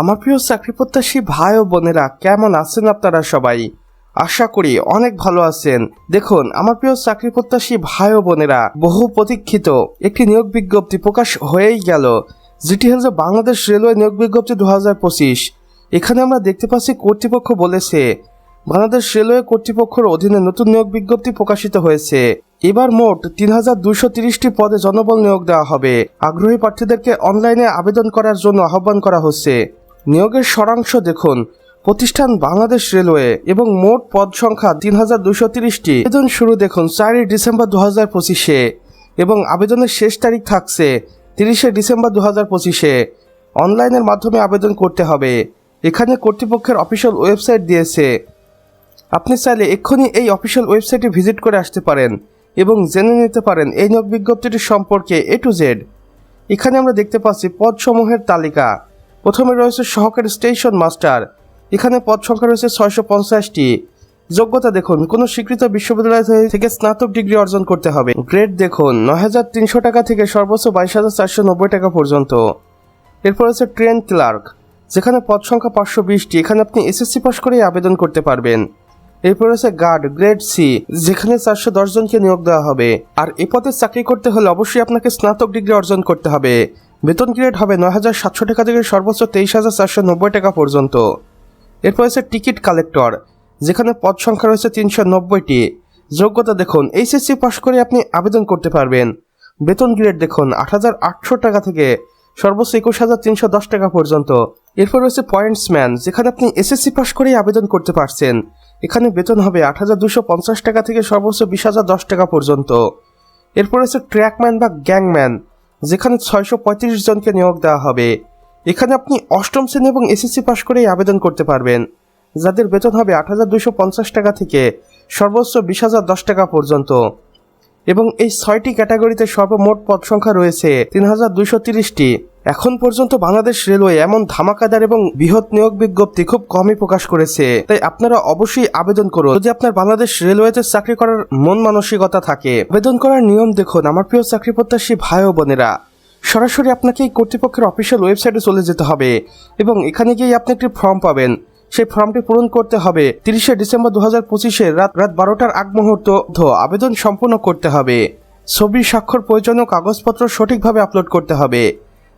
আমার প্রিয় চাকরি প্রত্যাশী ভাই ও বোনেরা, কেমন আছেন আপনারা সবাই? আশা করি অনেক ভালো আছেন। দেখুন, আমার প্রিয় চাকরি প্রত্যাশী ভাই ও বোনেরা, বহু প্রতীক্ষিত একটি নিয়োগ বিজ্ঞপ্তি প্রকাশ হয়েই গেল, যেটি হল বাংলাদেশ রেলওয়ে নিয়োগ বিজ্ঞপ্তি দু হাজার পঁচিশ। এখানে আমরা দেখতে পাচ্ছি, কর্তৃপক্ষ বলেছে, বাংলাদেশ রেলওয়ে কর্তৃপক্ষের অধীনে নতুন নিয়োগ বিজ্ঞপ্তি প্রকাশিত হয়েছে। এবার মোট তিন হাজার দুশো তিরিশটি পদে জনবল নিয়োগ দেওয়া হবে। আগ্রহী প্রার্থীদেরকে অনলাইনে আবেদন করার জন্য আহ্বান করা হচ্ছে। নিয়োগের সরাংশ দেখুন। প্রতিষ্ঠান বাংলাদেশ রেলওয়ে এবং মোট পদ সংখ্যা তিন হাজার দুশো তিরিশটি। আবেদন শুরু দেখুন চারই ডিসেম্বর দু হাজার পঁচিশে এবং আবেদনের শেষ তারিখ থাকছে তিরিশে ডিসেম্বর দু হাজার পঁচিশে। অনলাইনের মাধ্যমে আবেদন করতে হবে। এখানে কর্তৃপক্ষের অফিসিয়াল ওয়েবসাইট দিয়েছে। আপনি চাইলে এক্ষুনি এই অফিসিয়াল ওয়েবসাইটে ভিজিট করে আসতে পারেন এবং জেনে নিতে পারেন এই নিয়োগ বিজ্ঞপ্তিটি সম্পর্কে এ টু জেড। এখানে আমরা দেখতে পাচ্ছি পদসমূহের তালিকা। প্রথমে রয়েছে সহকারী স্টেশন মাস্টার। এখানে পদ সংখ্যা রয়েছে ছয়শো পঞ্চাশটি। যোগ্যতা দেখুন, কোনো স্বীকৃত বিশ্ববিদ্যালয় থেকে স্নাতক ডিগ্রি অর্জন করতে হবে। গ্রেড দেখুন, নয় হাজার তিনশো টাকা থেকে সর্বোচ্চ বাইশ হাজার চারশো নব্বই টাকা পর্যন্ত। এরপর আছে ট্রেন ক্লার্ক, যেখানে পদ সংখ্যা পাঁচশো বিশটি, এখানে আপনি এসএসসি পাস করেই আবেদন করতে পারবেন। এরপর আছে গার্ড, গ্রেড সি, যেখানে চারশো দশ জনকে নিয়োগ দেওয়া হবে। আর এ পদে চাকরি করতে হলে অবশ্যই আপনাকে স্নাতক ডিগ্রি অর্জন করতে হবে। বেতন গ্রেড হবে নয় হাজার সাতশো টাকা থেকে সর্বোচ্চ তেইশ হাজার চারশো নব্বই টাকা পর্যন্ত। এরপর আছে টিকিট কালেক্টর, যেখানে পদ সংখ্যা রয়েছে তিনশো নব্বইটি। যোগ্যতা দেখুন, এইচএসসি পাশ করে আপনি আবেদন করতে পারবেন। বেতন গ্রেড দেখুন, আট হাজার আটশো টাকা থেকে সর্বোচ্চ একুশ হাজার তিনশো দশ টাকা পর্যন্ত। এরপর রয়েছে পয়েন্টসম্যান, যেখানে আপনি এসএসসি পাশ করেই আবেদন করতে পারছেন। এখানে বেতন হবে আট হাজার দুশো পঞ্চাশ টাকা থেকে সর্বোচ্চ বিশ হাজার দশ টাকা পর্যন্ত। এরপর রয়েছে ট্র্যাকম্যান বা গ্যাংম্যান যেখানে ছয়শো পঁয়ত্রিশ জনকে নিয়োগ দেওয়া হবে। এখানে আপনি অষ্টম শ্রেণি এবং এসএসসি পাস করেই আবেদন করতে পারবেন। যাদের বেতন হবে আট হাজার দুশো পঞ্চাশ টাকা থেকে সর্বোচ্চ বিশ হাজার দশ টাকা পর্যন্ত। এবং এই ছয়টি ক্যাটাগরিতে সর্বমোট পদ সংখ্যা রয়েছে তিন হাজার দুশো তিরিশটি। এখন পর্যন্ত বাংলাদেশ রেলওয়ে এমন ধামাকাদার এবং বৃহৎ নিয়োগ বিজ্ঞপ্তি খুব কমই প্রকাশ করেছে। তাই আপনারা অবশ্যই আবেদন করুন। যদি আপনার বাংলাদেশ রেলওয়েতে চাকরি করার মন মানসিকতা থাকে, আবেদন করার নিয়ম দেখুন। আমার প্রিয় চাকরি প্রত্যাশী ভাই ও বোনেরা, সরাসরি আপনাকে এই কর্তৃপক্ষের অফিসিয়াল ওয়েবসাইটে চলে যেতে হবে এবং এখানে গিয়ে আপনি একটি ফর্ম পাবেন। সেই ফর্মটি পূরণ করতে হবে তিরিশে ডিসেম্বর দু হাজার পঁচিশে রাত রাত বারোটার আগ মুহূর্ত আবেদন সম্পূর্ণ করতে হবে। ছবি স্বাক্ষর প্রয়োজনীয় কাগজপত্র সঠিকভাবে আপলোড করতে হবে।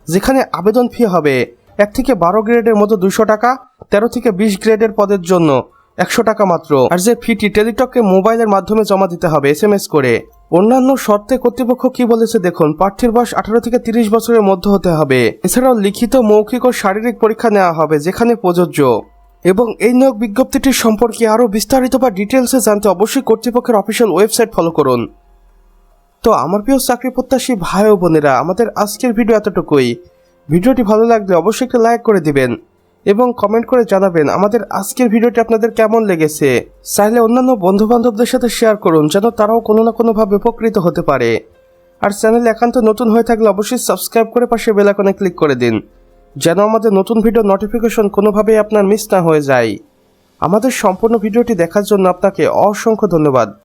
যেখানে আবেদন ফি হবে এক থেকে বারো গ্রেডের মতো দুশো টাকা, তেরো থেকে বিশ গ্রেডের পদের জন্য একশো টাকা মাত্র। আর যে ফিটি টেলিটককে মোবাইলের মাধ্যমে জমা দিতে হবে এস এম এস করে। অন্যান্য শর্তে কর্তৃপক্ষ কি বলেছে দেখুন, প্রার্থীর বয়স আঠারো থেকে তিরিশ বছরের মধ্যে হতে হবে। এছাড়াও লিখিত মৌখিক ও শারীরিক পরীক্ষা নেওয়া হবে, যেখানে প্রযোজ্য। এবং এই নিয়োগ বিজ্ঞপ্তিটির সম্পর্কে আরও বিস্তারিত বা ডিটেলসে জানতে অবশ্যই কর্তৃপক্ষের অফিসিয়াল ওয়েবসাইট ফলো করুন। তো আমার প্রিয় চাকরি প্রত্যাশী ভাই ও বোনেরা, আমাদের আজকের ভিডিও এতটুকুই। ভিডিওটি ভালো লাগলে অবশ্যই একটা লাইক করে দিবেন এবং কমেন্ট করে জানাবেন আমাদের আজকের ভিডিওটি আপনাদের কেমন লেগেছে। চাইলে অন্যান্য বন্ধু বান্ধবদের সাথে শেয়ার করুন যেন তারাও কোনো না কোনোভাবে উপকৃত হতে পারে। আর চ্যানেল একান্ত নতুন হয়ে থাকলে অবশ্যই সাবস্ক্রাইব করে পাশে বেল আইকনে ক্লিক করে দিন, যেন আমাদের নতুন ভিডিও নোটিফিকেশন কোনোভাবেই আপনার মিস না হয়ে যায়। আমাদের সম্পূর্ণ ভিডিওটি দেখার জন্য আপনাকে অসংখ্য ধন্যবাদ।